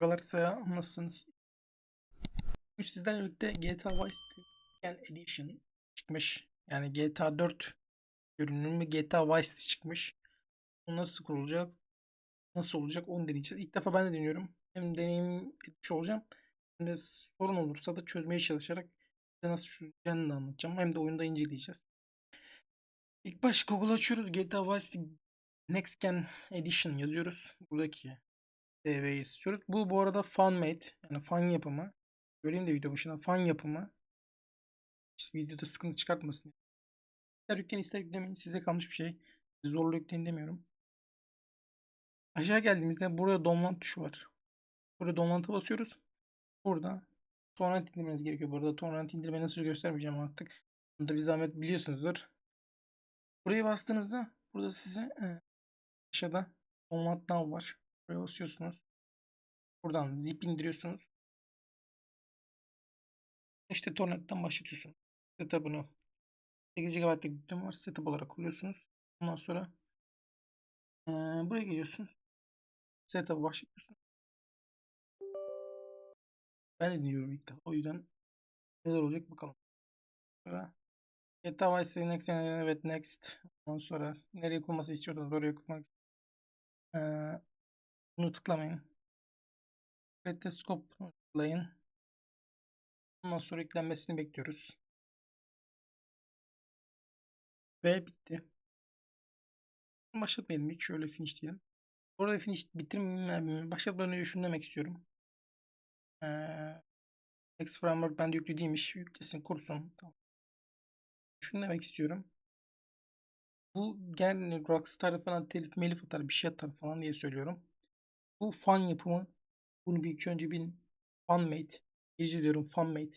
Galatasaray nasılsınız? Bugün sizlerle birlikte GTA Vice City Edition çıkmış. Yani GTA 4 görünümlü GTA Vice City çıkmış. Bu nasıl kurulacak? Nasıl olacak? Onu deneyeceğiz. İlk defa ben de deniyorum. Hem deneyim etmiş olacağım. Hem de sorun olursa da çözmeye çalışarak size nasıl çözeceğini de anlatacağım. Hem de oyunda inceleyeceğiz. İlk baş Google açıyoruz. GTA Vice City Next Gen Edition yazıyoruz. Buradaki DV'yi istiyoruz. Bu bu arada fan made. Yani fan yapımı. Göreyim de video başına. Fan yapımı. İşte videoda sıkıntı çıkartmasın. İster yükleyin ister yüklemeyin. Size kalmış bir şey. Zorla yükleyin demiyorum. Aşağı geldiğimizde burada download tuşu var. Burada download'a basıyoruz. Burada torrent indirmeniz gerekiyor. Burada torrent indirmeyi nasıl göstermeyeceğim artık. Bunu da bir zahmet biliyorsunuzdur. Buraya bastığınızda burada size aşağıda download var. Buraya basıyorsunuz. Buradan zip indiriyorsunuz. İşte torrentten başlatıyorsunuz. Setup'ını 8 GB'lık yüküm var. Setup olarak kuruyorsunuz. Ondan sonra eee, buraya geliyorsunuz. Setup'ı başlatıyorsunuz. Ben de dinliyorum ilk defa. O yüzden neler olacak bakalım. Sonra GTA Vice Next evet next. Ondan sonra nereye kurması istiyorsanız oraya kurmak. Eee, bunu tıklamayın. Retoskop tıklayın. Ondan sonra yüklenmesini bekliyoruz. Ve bitti. Başlatmayalım ilk şöyle finish diyelim. Burada finish bitirmem. Başlatmadan önce demek istiyorum. Ee, Next Framework bende yüklü değilmiş. Yüklesin kursun. Tamam. Şunu demek istiyorum. Bu gel Rockstar falan telif melif atar bir şey atar falan diye söylüyorum. Bu fan yapımı. Bunu bir ilk önce bir fan made. Gece diyorum fan made.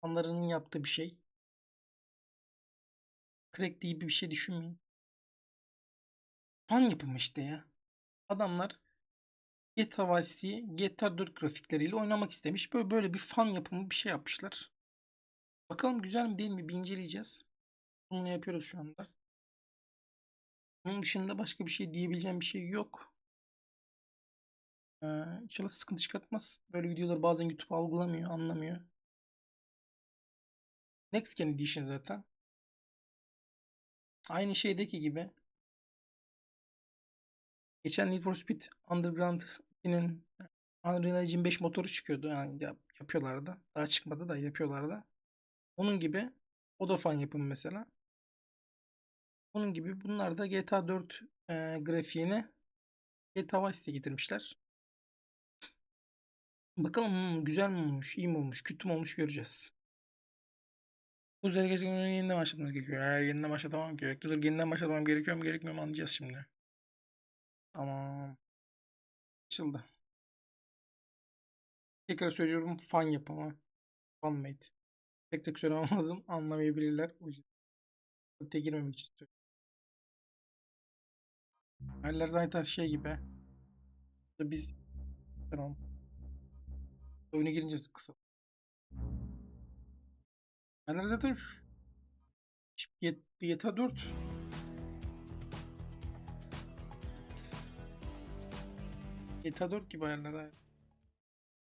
Fanlarının yaptığı bir şey. Crack diye bir şey düşünmeyin. Fan yapımı işte ya. Adamlar GTA Vice City'yi GTA 4 grafikleriyle oynamak istemiş. Böyle böyle bir fan yapımı bir şey yapmışlar. Bakalım güzel mi değil mi bir inceleyeceğiz. Bunu yapıyoruz şu anda. Bunun dışında başka bir şey diyebileceğim bir şey yok. Ee, inşallah sıkıntı çıkartmaz. Böyle videoları bazen YouTube algılamıyor, anlamıyor. Next Gen Edition zaten. Aynı şeydeki gibi. Geçen Need for Speed Underground'ın Unreal Engine 5 motoru çıkıyordu. Yani yap, yapıyorlardı. Daha çıkmadı da yapıyorlardı. Onun gibi o da fan yapımı mesela. Onun gibi bunlar da GTA 4 e, grafiğini GTA Vice City'ye getirmişler. Bakalım hmm, güzel mi olmuş, iyi mi olmuş, kötü mü olmuş göreceğiz. Bu üzere gerçekten yeniden başlatmamız gerekiyor. Ha, yeniden başlatamam gerekiyor. Dur yeniden başlatmam gerekiyor mu gerekmiyor mu anlayacağız şimdi. Tamam. Açıldı. Tekrar söylüyorum fan yapımı. Fan made. Tek tek söylemem lazım. Anlamayabilirler. O yüzden tek girmemek için söylüyorum. Haller zaten şey gibi. Biz tamam. Oyuna girince kısa. Haller zaten şu. Yet- GTA 4. GTA 4 gibi ayarlar ha.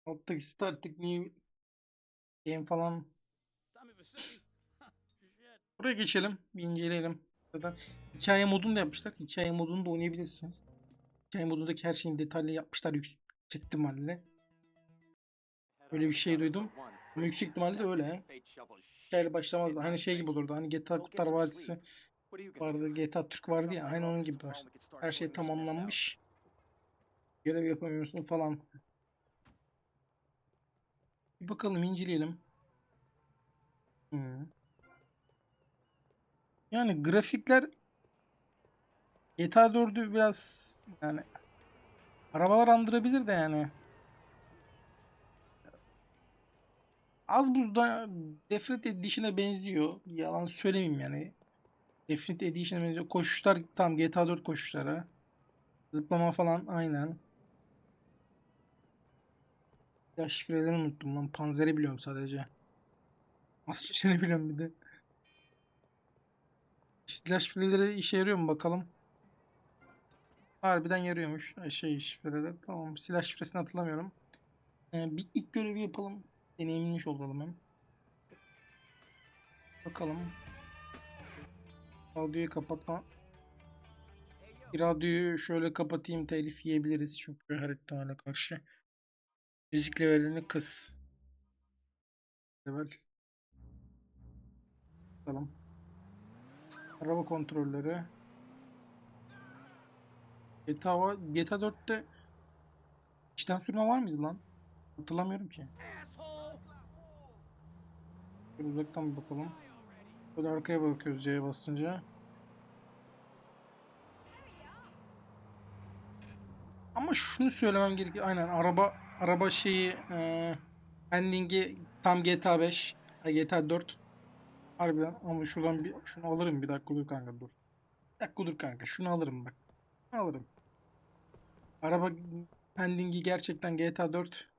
Alttaki starttık new game falan. Buraya geçelim. Bir inceleyelim. Zaten hikaye modunu da yapmışlar. Hikaye modunu da oynayabilirsiniz. Hikaye modundaki her şeyin detaylı yapmışlar yüksek ihtimalle. Öyle bir şey duydum. Ama yüksek ihtimalle de öyle. Hikayeyle başlamazdı. Hani şey gibi olurdu. Hani GTA Kurtlar Vadisi vardı. GTA Türk vardı ya. Aynı onun gibi var. Her şey tamamlanmış. Görev yapamıyorsun falan. Bir bakalım inceleyelim. Hmm. Yani grafikler GTA 4'ü biraz yani arabalar andırabilir de yani. Az buzda Definite Edition'a benziyor. Yalan söylemeyeyim yani. Definite Edition'a benziyor. Koşuşlar tam GTA 4 koşuşlara. Zıplama falan aynen. Ya şifreleri unuttum lan. Panzer'i biliyorum sadece. Nasıl şifreni biliyorum bir de. Silah şifreleri işe yarıyor mu bakalım. Harbiden yarıyormuş. Şey şifreleri. Tamam. Silah şifresini hatırlamıyorum. Ee, bir ilk görevi yapalım. Deneyimlemiş olalım hem. Bakalım. Radyoyu kapatma. Radyoyu şöyle kapatayım telif yiyebiliriz çünkü her ihtimale karşı. Müzik levelini kıs. Level. Bakalım. Araba kontrolleri. GTA, GTA 4'te içten sürme var mıydı lan? Hatırlamıyorum ki. Uzaktan bir bakalım. Böyle arkaya bakıyoruz C'ye basınca. Ama şunu söylemem gerekiyor. Aynen araba araba şeyi eee ending'i tam GTA 5, ay GTA 4. Harbiden ama şuradan bir şunu alırım bir dakika dur kanka dur. Bir dakika dur kanka şunu alırım bak. Alırım. Araba ending'i gerçekten GTA 4.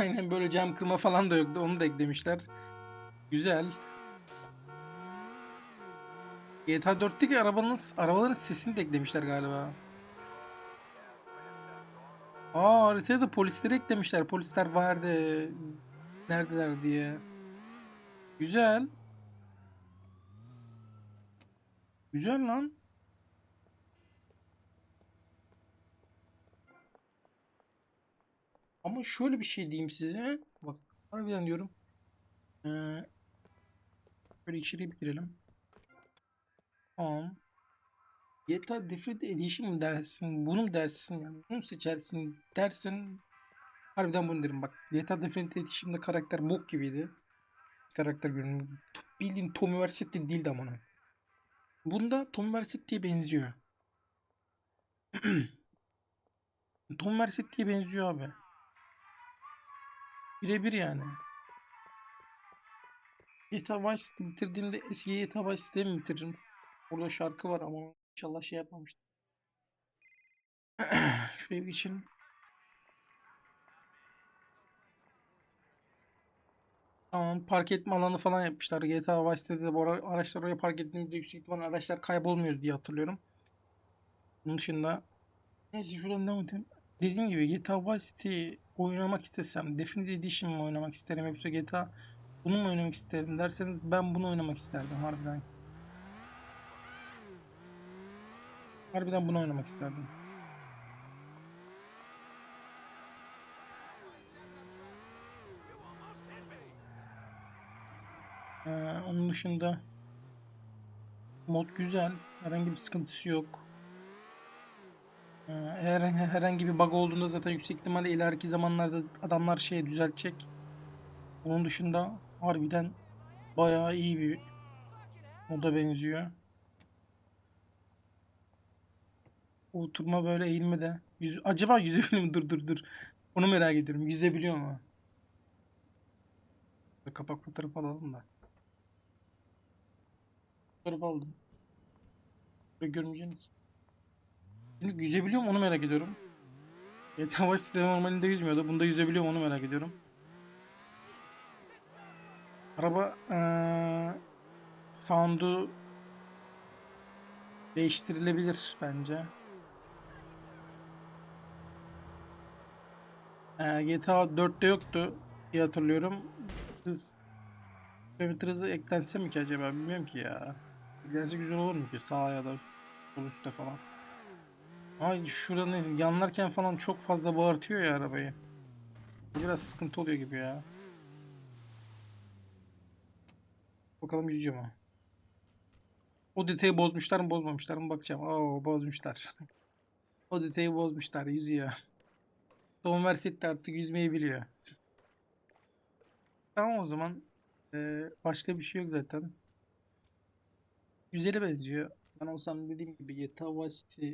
Aynen böyle cam kırma falan da yoktu. Onu da eklemişler. Güzel. GTA 4'teki arabanın arabaların sesini de eklemişler galiba. Aa haritaya da polisleri eklemişler. Polisler vardı. Neredeler diye. Güzel. Güzel lan. Ama şöyle bir şey diyeyim size. Bak harbiden diyorum. Ee, böyle içeriye bir girelim. Tamam. GTA Definitive Edition mi dersin? Bunu mu dersin? Yani bunu seçersin dersen harbiden bunu derim bak. GTA Definitive Edition'da karakter bok gibiydi. Karakter görünümü. Bildiğin Tommy Vercetti değildi ama. Bunda Tommy Vercetti'ye benziyor. Tommy Vercetti'ye benziyor abi. Birebir yani. GTA Vice bitirdiğimde eski GTA Vice City'yi mi bitiririm? Orada şarkı var ama inşallah şey yapmamıştır. Şuraya bir geçelim. Tamam park etme alanı falan yapmışlar. GTA Vice City'de bu ara- araçlar oraya park ettiğimizde yüksek ihtimalle araçlar kaybolmuyor diye hatırlıyorum. Bunun dışında neyse şuradan devam edelim. Dediğim gibi GTA Vice City oynamak istesem Definitive Edition mı oynamak isterim yoksa GTA bunu mu oynamak isterim derseniz ben bunu oynamak isterdim harbiden. Harbiden bunu oynamak isterdim. Ee, onun dışında mod güzel. Herhangi bir sıkıntısı yok. Eğer herhangi bir bug olduğunda zaten yüksek ihtimalle ileriki zamanlarda adamlar şey düzeltecek. Onun dışında harbiden bayağı iyi bir moda benziyor. Oturma böyle eğilme de. Yüz, acaba yüzebiliyor mu? Dur dur dur. Onu merak ediyorum. Yüzebiliyor mu? Kapak fotoğrafı alalım da. Fotoğraf aldım. Böyle görmeyeceksiniz. Şimdi yüzebiliyor mu onu merak ediyorum. GTA Vice City'de normalinde yüzmüyordu. Bunda yüzebiliyor mu onu merak ediyorum. Araba eee sound'u değiştirilebilir bence. Eee, GTA 4'te yoktu diye hatırlıyorum. Hız kilometre hızı eklense mi ki acaba bilmiyorum ki ya. Eklense güzel olur mu ki sağa ya da sol falan. Ay şurada neyse yanlarken falan çok fazla bağırtıyor ya arabayı. Biraz sıkıntı oluyor gibi ya. Bakalım yüzüyor mu? O detayı bozmuşlar mı bozmamışlar mı bakacağım. Oo bozmuşlar. O detayı bozmuşlar yüzüyor. Tom Versetti artık yüzmeyi biliyor. Tamam o zaman. Ee, başka bir şey yok zaten. Güzeli benziyor. Ben olsam dediğim gibi GTA Vice City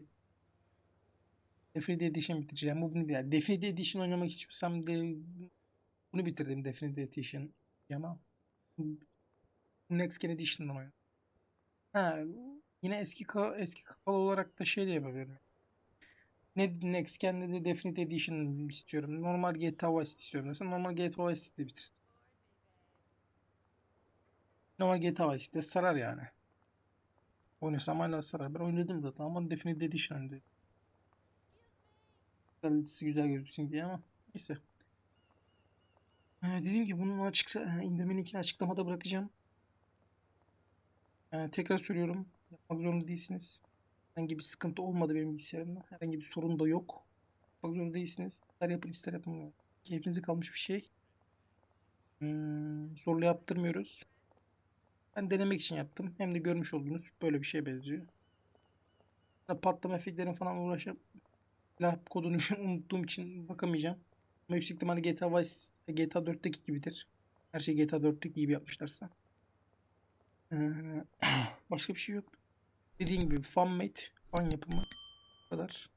Definitive Edition bitireceğim. Bu bunu yani Definitive Edition oynamak istiyorsam de bunu bitirdim Definitive Edition. Ama Next Gen Edition'dan oynadım. Ha, yine eski eski kafalı olarak da şey de yapabilirim. Ne Next Gen'de de Definitive Edition istiyorum. Normal GTA Vice istiyorum. Mesela normal GTA Vice City'de bitirsin. Normal GTA Vice City'de sarar yani. Oynasam hala sarar. Ben oynadım zaten ama Definitive Edition oynadım. Kalitesi güzel gözüksün diye ama neyse. Ee, dediğim gibi bunun açık e, indirme linkini açıklamada bırakacağım. Ee, tekrar söylüyorum. Yapmak zorunda değilsiniz. Herhangi bir sıkıntı olmadı benim bilgisayarımda. Herhangi bir sorun da yok. Yapmak zorunda değilsiniz. İster yapın ister yapın. Keyfinize kalmış bir şey. Hmm, zorla yaptırmıyoruz. Ben denemek için yaptım. Hem de görmüş olduğunuz böyle bir şeye benziyor. Patlama efektlerin falan uğraşıp silah kodunu unuttuğum için bakamayacağım. Ama yüksek ihtimalle GTA Vice GTA 4'teki gibidir. Her şey GTA 4'teki gibi yapmışlarsa. Ee, başka bir şey yok. Dediğim gibi fanmade, fan yapımı. Bu kadar.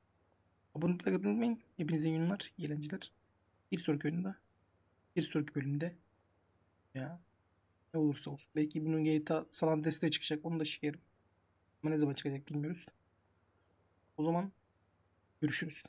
Abone olmayı unutmayın. Hepinize iyi günler, eğlenceler. Bir sonraki oyunda, bir sonraki bölümde ya ne olursa olsun. Belki bunun GTA San Andreas'te çıkacak. Onu da şekerim. Ama ne zaman çıkacak bilmiyoruz. O zaman görüşürüz.